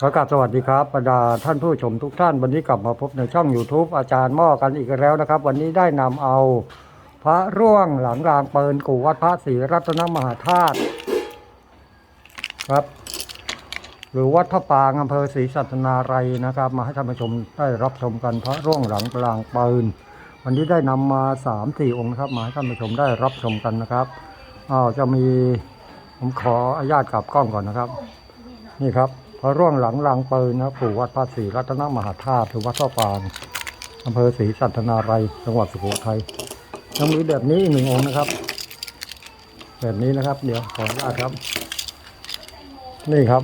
ขอกราบสวัสดีครับบรรดาท่านผู้ชมทุกท่าน วันนี้กลับมาพบในช่อง YouTube อาจารย์ม้อกันอีกแล้วนะครับ วันนี้ได้นำเอาพระร่วงหลังรางเปิลกู่วัดพระศรีรัตนมหาธาตุครับ หรือวัดพระปางอำเภอศรีสัตนารัยนะครับ มาให้ท่านผู้ชมได้รับชมกันพระร่วงหลังรางเปิลวันนี้ได้นำมาสามสี่องค์นะครับ มาให้ท่านผู้ชมได้รับชมกันนะครับอ้าวจะมีผมขออนุญาตกลับกล้องก่อนนะครับ นี่ครับ พระร่วงหลังรางเปิลนะปู่วัดพระศรีรัตนมหาธาตุคือวัดพระปางอำเภอศรีสัตนารัยจังหวัดสุโขทัยยังมีแบบนี้อีกหนึ่งองค์นะครับ แบบนี้นะครับ เดี๋ยวขออนุญาตครับ นี่ครับ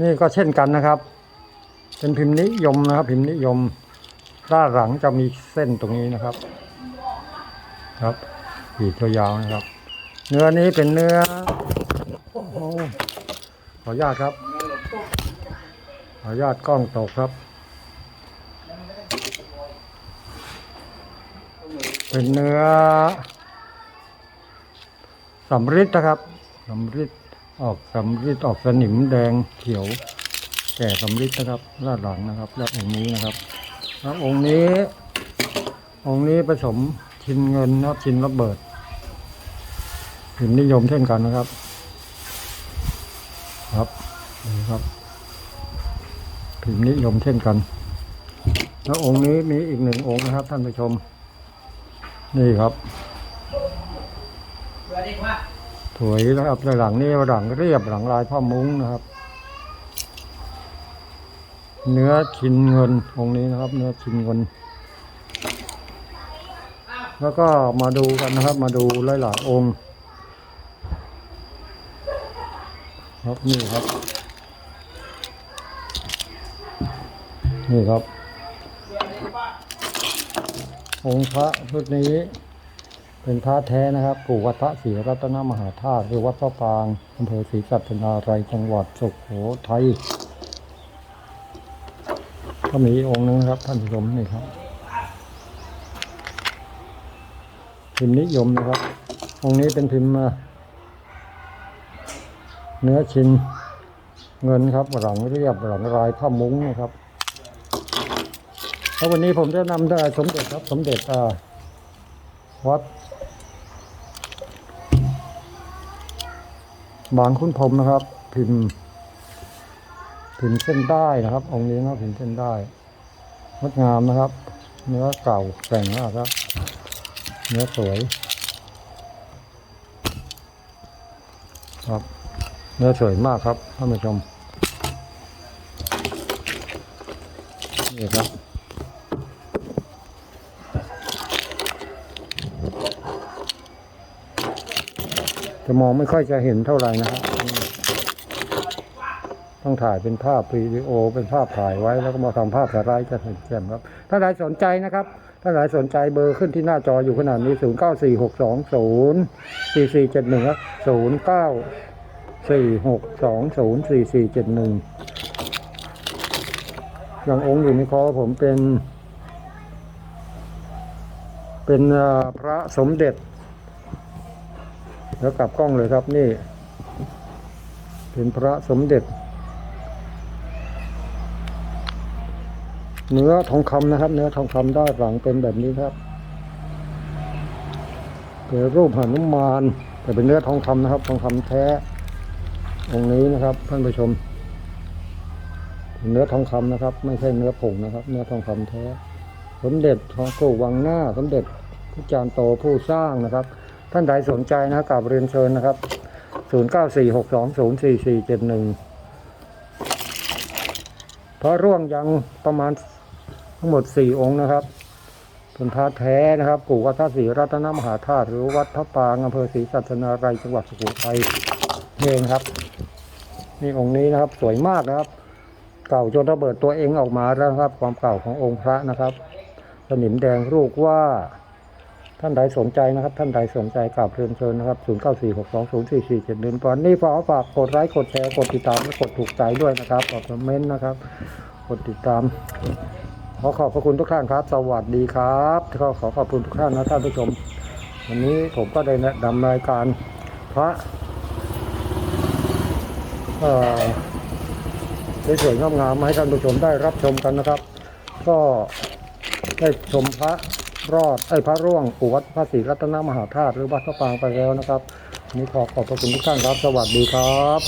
นี่ก็เช่นกันนะครับ เป็นพิมพ์นิยมนะครับ พิมพ์นิยมด้านหลังจะมีเส้นตรงนี้นะครับ ครับขีดยาวนะครับ เนื้อนี้เป็นเนื้อขออนุญาตครับ ขออนุญาตกล้องตกครับ เป็นเนื้อสำริดนะครับสำริดออกสำริดออกสนิมแดงเขียว แก่สำริดนะครับด้านหลังนะครับและองค์นี้นะครับแล้วองค์นี้ องค์นี้ผสมชินเงินนะครับชินระเบิดพิมพ์นิยมเช่นกันนะครับ ครับนี่ครับ พิมพ์นิยมเช่นกัน แล้วองค์นี้มีอีกหนึ่งองค์นะครับ ท่านผู้ชม นี่ครับสวยนะครับในหลังนี้หลังเรียบหลังลายผ้ามุ้งนะครับ เนื้อชินเงินองค์นี้นะครับ เนื้อชินเงิน แล้วก็มาดูกันนะครับ มาดูหลายๆองค์ครับนี่ครับ นี่ครับ องค์พระชุดนี้ เป็นพระแท้นะครับปู่วัดพระศรีรัตนมหาธาตุหรือวัดพระปางอำเภอศรีสัชนาลัยจังหวัดสุโขทัยก็มีองค์หนึงนะครับ ท่านผู้ชมนี่ครับพิมพ์นิยมนะครับ องค์นี้เป็นพิมพ์เนื้อชิ้นเงินครับหลังเรียบหลังลายผ้ามุ้งนะครับ แล้ววันนี้ผมจะนำได้สมเด็จครับสมเด็จอ่าวัดบางคุณพรมนะครับ พิมพ์พิมพ์เส้นได้นะครับ องค์นี้นะพิมพ์เส้นได้งดงามนะครับ เนื้อเก่าแกร่งมากครับ เนื้อสวย ครับ เนื้อสวยมากครับท่านผู้ชมนี่ครับ จะมองไม่ค่อยจะเห็นเท่าไหร่นะครับต้องถ่ายเป็นภาพวิดีโอ เป็นภาพถ่ายไว้แล้วก็มาทำภาพสไลด์จะเห็นแจ่มครับถ้าใครสนใจนะครับ ถ้าใครสนใจเบอร์ขึ้นที่หน้าจออยู่ขนาดนี้ 0 9 4 6 2 0 4 4 7 1ครับ0 9 4 6 2 0 4 4 7 1อย่างองค์อยู่ในคอผมเป็น เป็นพระสมเด็จ แล้วกลับกล้องเลยครับนี่ เป็นพระสมเด็จ เนื้อทองคำนะครับ เนื้อทองคำด้านหลังเป็นแบบนี้ครับเป็นรูปหนุมานแต่เป็นเนื้อทองคำนะครับทองคำแท้องค์นี้นะครับท่านผู้ชม เนื้อทองคำนะครับ ไม่ใช่เนื้อผงนะครับ เนื้อทองคำแท้ สมเด็จทองโกวังหน้า สมเด็จพระจารย์โตผู้สร้างนะครับ ท่านใดสนใจนะครับเรียนเชิญนะครับ 0946204471 พระร่วงยังประมาณทั้งหมด 4 องค์นะครับเป็นพระแท้นะครับปู่วัดพระศรีรัตนมหาธาตุหรือวัดพระปางอำเภอศรีสัชนาลัยจังหวัดสุโขทัยเองครับ นี่องค์นี้นะครับสวยมากนะครับ เก่าจนระเบิดตัวเองออกมาแล้วนะครับ ความเก่าขององค์พระนะครับ สนิมแดงรูปว่า ท่านใดสนใจนะครับ ท่านใดสนใจกราบเรียนเชิญนะครับ 0 9 4 6 2 0 4 4 7 1ตอนนี้ขอฝากกดไลค์กดแชร์กดติดตามและกดถูกใจด้วยนะครับกดคอมเมนต์นะครับ กดติดตาม ขอขอบพระคุณทุกท่านครับ สวัสดีครับขอขอขอบคุณทุกท่านนะท่านผู้ชม วันนี้ผมก็ได้นะนำรายการพระเอ่อสวยๆงามๆมาให้ท่านผู้ชมได้รับชมกันนะครับ ก็ได้ชมพระ รอดไอ้พระร่วงอุวัดพระศรีรัตนมหาธาตุหรือวัดพระปางไปแล้วนะครับนี่ขอขอบพระคุณทุกท่านครับ สวัสดีครับ